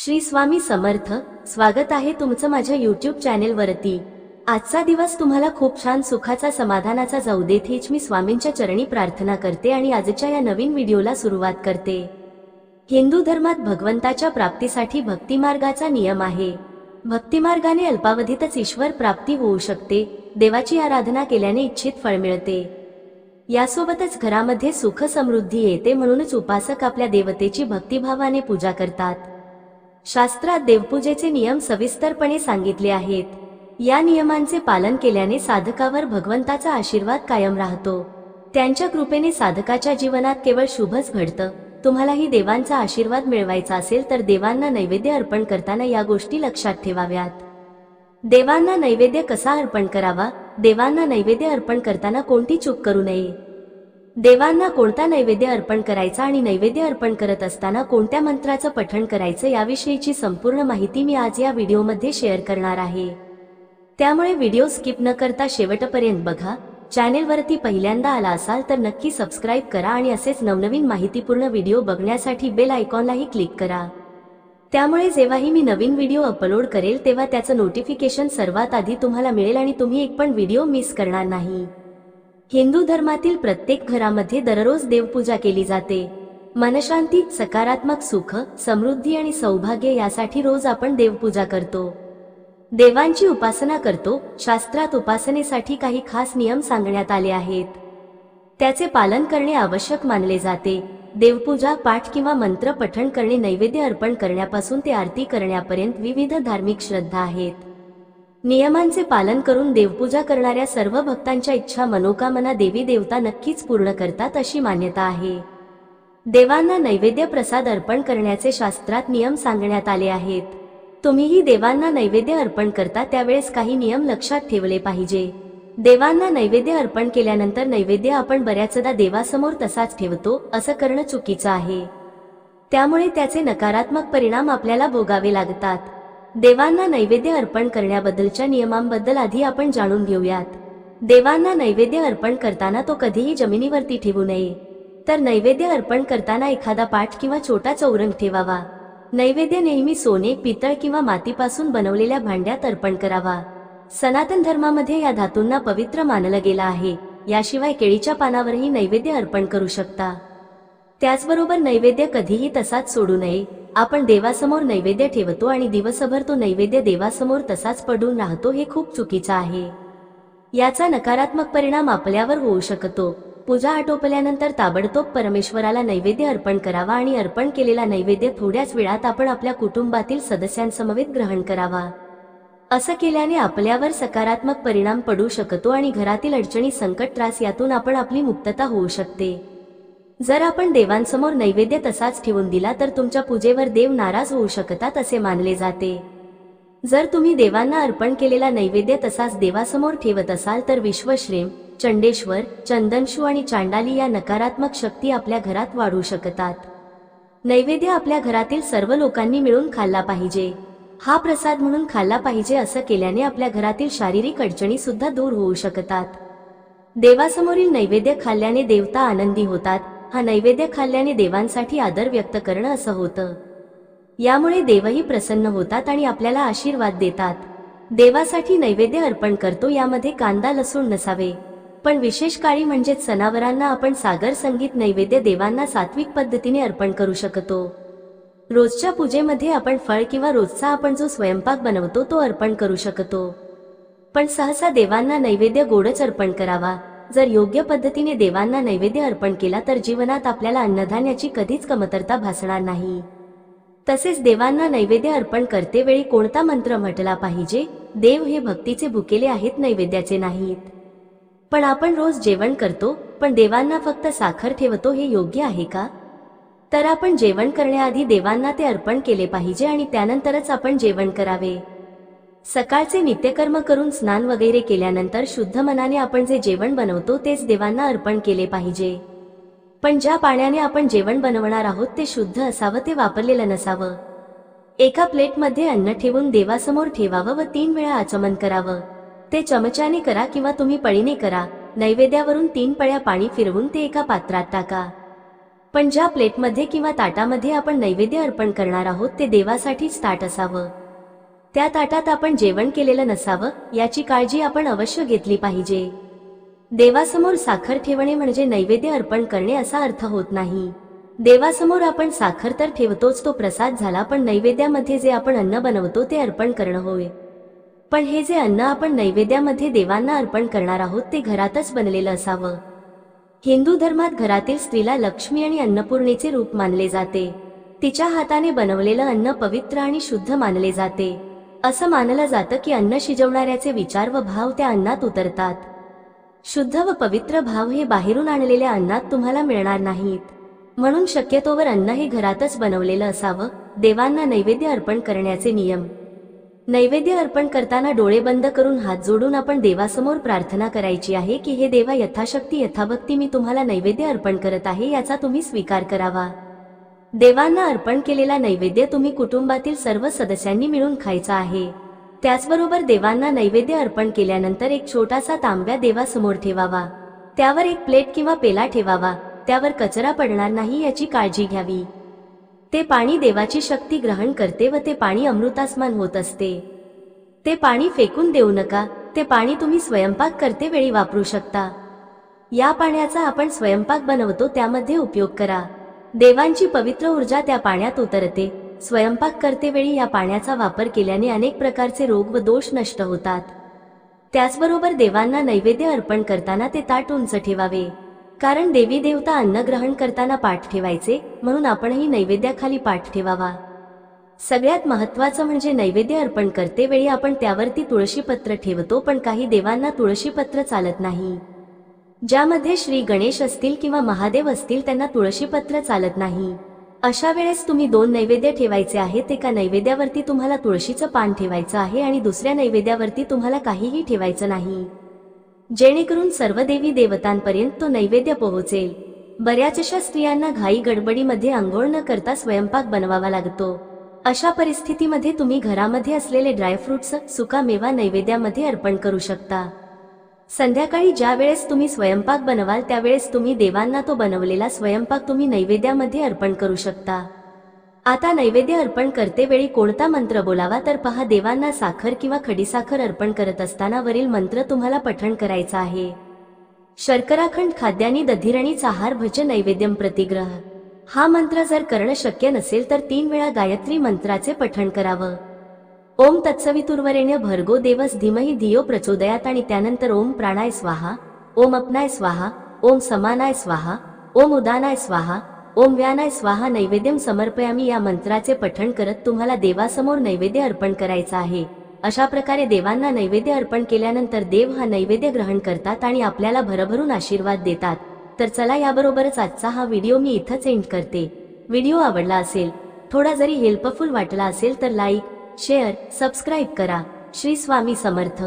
श्री स्वामी समर्थ स्वागत आहे तुमचं माझ्या युट्यूब चॅनेलवरती आजचा दिवस तुम्हाला खूप छान सुखाचा समाधानाचा जाऊ देत हीच मी स्वामींच्या चरणी प्रार्थना करते आणि आजच्या या नवीन व्हिडिओला सुरुवात करते. हिंदू धर्मात भगवंताच्या प्राप्तीसाठी भक्तिमार्गाचा नियम आहे. भक्तिमार्गाने अल्पावधीतच ईश्वर प्राप्ती होऊ शकते देवाची आराधना केल्याने इच्छित फळ मिळते. यासोबतच घरामध्ये सुख समृद्धी येते म्हणूनच उपासक आपल्या देवतेची भक्तिभावाने पूजा करतात. शास्त्रात देवपूजेचे नियम सविस्तरपणे सांगितले आहेत. या नियमांचे पालन केल्याने साधकावर भगवंताचा आशीर्वाद कायम राहतो. त्यांच्या कृपेने साधकाच्या जीवनात केवळ शुभच घडतं. तुम्हालाही देवांचा आशीर्वाद मिळवायचा असेल तर देवांना नैवेद्य अर्पण करताना या गोष्टी लक्षात ठेवाव्यात. देवांना नैवेद्य कसा अर्पण करावा? देवांना नैवेद्य अर्पण करताना कोणती चूक करू नये? देवांना कोणता नैवेद्य अर्पण करायचा आणि नैवेद्य अर्पण करत असताना कोणत्या मंत्राचं पठण करायचं याविषयीची संपूर्ण माहिती मी आज या व्हिडिओमध्ये शेअर करणार आहे. त्यामुळे व्हिडिओ स्किप न करता शेवटपर्यंत बघा. चॅनेलवरती पहिल्यांदा आला असाल तर नक्की सबस्क्राईब करा आणि असेच नवनवीन माहितीपूर्ण व्हिडिओ बघण्यासाठी बेल आयकॉनलाही क्लिक करा. त्यामुळे जेव्हाही मी नवीन व्हिडिओ अपलोड करेल तेव्हा त्याचं नोटिफिकेशन सर्वात आधी तुम्हाला मिळेल आणि तुम्ही एक पण व्हिडिओ मिस करणार नाही. हिंदू धर्मातील प्रत्येक घरामध्ये दररोज देवपूजा केली जाते. मनशांती सकारात्मक सुख समृद्धी आणि सौभाग्य यासाठी रोज आपण देवपूजा करतो. देवांची उपासना करतो शास्त्रात उपासनेसाठी काही खास नियम सांगण्यात आले आहेत. त्याचे पालन करणे आवश्यक मानले जाते. देवपूजा पाठ किंवा मंत्र पठण करणे नैवेद्य अर्पण करण्यापासून ते आरती करण्यापर्यंत विविध धार्मिक श्रद्धा आहेत. नियमांचे पालन करून देवपूजा करणाऱ्या सर्व भक्तांच्या इच्छा मनोकामना देवी देवता नक्कीच पूर्ण करतात अशी मान्यता आहे. देवांना नैवेद्य प्रसाद अर्पण करण्याचे शास्त्रात नियम सांगण्यात आले आहेत. तुम्हीही देवांना नैवेद्य अर्पण करता त्यावेळेस काही नियम लक्षात ठेवले पाहिजे. देवांना नैवेद्य अर्पण केल्यानंतर नैवेद्य आपण बऱ्याचदा देवासमोर तसाच ठेवतो असं करणं चुकीचं आहे. त्यामुळे त्याचे नकारात्मक परिणाम आपल्याला भोगावे लागतात. देवांना नैवेद्य अर्पण करण्याबद्दलच्या नियमांबद्दल आधी आपण जाणून घेऊयात. देवांना नैवेद्य अर्पण करताना तो कधीही जमिनीवरती ठेवू नये. तर नैवेद्य अर्पण करताना एखादा पाठ किंवा छोटा चौरंग ठेवावा. नैवेद्य नेहमी सोने पितळ किंवा मातीपासून बनवलेल्या भांड्यात अर्पण करावा. सनातन धर्मामध्ये या धातूंना पवित्र मानलं गेलं आहे. याशिवाय केळीच्या पानावरही नैवेद्य अर्पण करू शकता. त्याचबरोबर नैवेद्य कधीही तसाच सोडू नये. आपण देवासमोर नैवेद्य ठेवतो आणि दिवसभर तो नैवेद्य देवासमोर तसाच पडून राहतो हे खूप चुकीचं आहे. याचा नकारात्मक परिणाम आपल्यावर होऊ शकतो. पूजा आटोपल्यानंतर ताबडतोब परमेश्वराला नैवेद्य अर्पण करावा आणि अर्पण केलेला नैवेद्य थोड्याच वेळात आपण आपल्या कुटुंबातील सदस्यांसमवेत ग्रहण करावा. असं केल्याने आपल्यावर सकारात्मक परिणाम पडू शकतो आणि घरातील अडचणी संकट त्रास यातून आपण आपली मुक्तता होऊ शकते. जर आपण देवांसमोर नैवेद्य तसाच ठेवून दिला तर तुमच्या पूजेवर देव नाराज होऊ शकतात असे मानले जाते. जर तुम्ही देवांना अर्पण केलेला नैवेद्य तसाच देवासमोर ठेवत असाल तर विश्वश्रेम चंडेश्वर चंदनशू आणि चांडाली या नकारात्मक शक्ती आपल्या घरात वाढू शकतात. नैवेद्य आपल्या घरातील सर्व लोकांनी मिळून खाल्ला पाहिजे. हा प्रसाद म्हणून खाल्ला पाहिजे असं केल्याने आपल्या घरातील शारीरिक अडचणी सुद्धा दूर होऊ शकतात. देवासमोरील नैवेद्य खाल्ल्याने देवता आनंदी होतात हा नैवेद्य खाल्ल्याने देवांसाठी आदर व्यक्त करणं असं होतं. यामुळे देवही प्रसन्न होतात आणि आपल्याला आशीर्वाद देतात. देवासाठी नैवेद्य अर्पण करतो यामध्ये कांदा लसूण नसावे. पण विशेष काळी म्हणजेच सणावरांना आपण सागर संगीत नैवेद्य देवांना सात्विक पद्धतीने अर्पण करू शकतो. रोजच्या पूजेमध्ये आपण फळ किंवा रोजचा आपण जो स्वयंपाक बनवतो तो अर्पण करू शकतो. पण सहसा देवांना नैवेद्य गोडच अर्पण करावा. जर योग्य पद्धतीने देवांना नैवेद्य अर्पण केला तर जीवनात आपल्याला अन्नधान्याची कधीच कमतरता भासणार नाही. तसेच देवांना नैवेद्य अर्पण करते वेळी कोणता मंत्र म्हटला पाहिजे? देव हे भक्तीचे भुकेले आहेत नैवेद्याचे नाहीत. पण आपण रोज जेवण करतो पण देवांना फक्त साखर ठेवतो हे योग्य आहे का? तर आपण जेवण करण्याआधी देवांना ते अर्पण केले पाहिजे आणि त्यानंतरच आपण जेवण करावे. सकाळचे नित्यकर्म करून स्नान वगैरे केल्यानंतर शुद्ध मनाने आपण जे जेवण बनवतो तेच देवांना अर्पण केले पाहिजे. पण ज्या पाण्याने आपण जेवण बनवणार आहोत ते शुद्ध असावं ते वापरलेलं नसावं. एका प्लेटमध्ये अन्न ठेवून देवासमोर ठेवावं व तीन वेळा आचमन करावं. ते चमच्याने करा किंवा तुम्ही पळीने करा नैवेद्यावरून तीन पळ्या पाणी फिरवून ते एका पात्रात टाका. पण ज्या प्लेटमध्ये किंवा ताटामध्ये आपण नैवेद्य अर्पण करणार आहोत ते देवासाठीच ताट असावं. त्या ताटात आपण जेवण केलेलं नसावं याची काळजी आपण अवश्य घेतली पाहिजे. देवासमोर साखर ठेवणे म्हणजे नैवेद्य अर्पण करणे असा अर्थ होत नाही. देवासमोर आपण साखर तर ठेवतोच तो प्रसाद झाला पण नैवेद्यामध्ये जे आपण अन्न बनवतो ते अर्पण करणं होय. पण हे जे अन्न आपण नैवेद्यामध्ये देवांना अर्पण करणार आहोत ते घरातच बनलेलं असावं. हिंदू धर्मात घरातील स्त्रीला लक्ष्मी आणि अन्नपूर्णेचे रूप मानले जाते. तिच्या हाताने बनवलेलं अन्न पवित्र आणि शुद्ध मानले जाते. असं मानलं जातं की अन्न शिजवणाऱ्याचे विचार व भाव त्या अन्नात उतरतात. शुद्ध व पवित्र भाव हे बाहेरून आणलेल्या अन्नात तुम्हाला मिळणार नाहीत. म्हणून शक्यतोवर अन्न हे घरातच बनवलेलं असावं देवांना नैवेद्य अर्पण करण्याचे नियम. नैवेद्य अर्पण करताना डोळे बंद करून हात जोडून आपण देवासमोर प्रार्थना करायची आहे की हे देवा यथाशक्ती यथाभक्ती मी तुम्हाला नैवेद्य अर्पण करत आहे याचा तुम्ही स्वीकार करावा. देवांना अर्पण केलेला नैवेद्य तुम्ही कुटुंबातील सर्व सदस्यांनी मिळून खायचा आहे. त्याचबरोबर देवांना नैवेद्य अर्पण केल्यानंतर एक छोटासा तांब्या देवासमोर ठेवावा. त्यावर एक प्लेट किंवा पेला ठेवावा. त्यावर कचरा पडणार नाही याची काळजी घ्यावी. ते पाणी देवाची शक्ती ग्रहण करते व ते पाणी अमृतासमान होत असते. ते पाणी फेकून देऊ नका. ते पाणी तुम्ही स्वयंपाक करते वेळी वापरू शकता. या पाण्याचा आपण स्वयंपाक बनवतो त्यामध्ये उपयोग करा. देवांची पवित्र ऊर्जा त्या पाण्यात उतरते. स्वयंपाक करते वेळी या पाण्याचा वापर केल्याने अनेक प्रकारचे रोग व दोष नष्ट होतात. त्याचबरोबर देवांना नैवेद्य अर्पण करताना ते ताट उंच ठेवावे. कारण देवी देवता अन्न ग्रहण करताना पाठ ठेवायचे म्हणून आपणही नैवेद्याखाली पाठ ठेवावा. सगळ्यात महत्वाचं म्हणजे नैवेद्य अर्पण करते वेळी आपण त्यावरती तुळशीपत्र ठेवतो पण काही देवांना तुळशीपत्र चालत नाही. ज्यामध्ये श्री गणेश असतील किंवा महादेव असतील त्यांना तुळशीपत्र चालत नाही. अशा वेळेस तुम्ही दोन नैवेद्य ठेवायचे आहेत एका नैवेद्यावरती तुम्हाला तुळशीचं पान ठेवायचं आहे आणि दुसऱ्या नैवेद्यावरती तुम्हाला काहीही ठेवायचं नाही. जेणेकरून सर्व देवी देवतांपर्यंत तो नैवेद्य पोहोचेल. बऱ्याचशा स्त्रियांना घाई गडबडीमध्ये आंघोळ न करता स्वयंपाक बनवावा लागतो. अशा परिस्थितीमध्ये तुम्ही घरामध्ये असलेले ड्रायफ्रुट्स सुका मेवा नैवेद्यामध्ये अर्पण करू शकता. संध्याकाळी ज्या वेळेस तुम्ही स्वयंपाक बनवाल त्यावेळेस तुम्ही देवांना तो बनवलेला स्वयंपाक तुम्ही नैवेद्यामध्ये अर्पण करू शकता. आता नैवेद्य अर्पण करते वेळी कोणता मंत्र बोलावा तर पहा देवांना साखर किंवा खडीसाखर अर्पण करत असताना वरील मंत्र तुम्हाला पठण करायचा आहे. शर्कराखंड खाद्यानी दधिरणी आहार भज नैवेद्यम प्रतिग्रह. हा मंत्र जर करणं शक्य नसेल तर तीन वेळा गायत्री मंत्राचे पठण करावं. ओम तत्सवितुर्वरेण्य भर्गो देवस धीमही धियो प्रचोदयात आणि त्यानंतर ओम प्राणाय स्वाहा ओम अपनाय स्वाहा ओम समानाय स्वाहा ओम उदानाय स्वाहा ओम व्यानाय स्वाहा नैवेद्यम समर्पयामी. या मंत्राचे पठण करत तुम्हाला देवासमोर नैवेद्य अर्पण करायचा आहे. अशा प्रकारे देवांना नैवेद्य अर्पण केल्यानंतर देव हा नैवेद्य ग्रहण करतात आणि आपल्याला भरभरून आशीर्वाद देतात. तर चला याबरोबरच आजचा हा व्हिडिओ मी इथंच एंड करते. व्हिडिओ आवडला असेल थोडा जरी हेल्पफुल वाटला असेल तर लाईक शेअर सबस्क्राईब करा. श्री स्वामी समर्थ.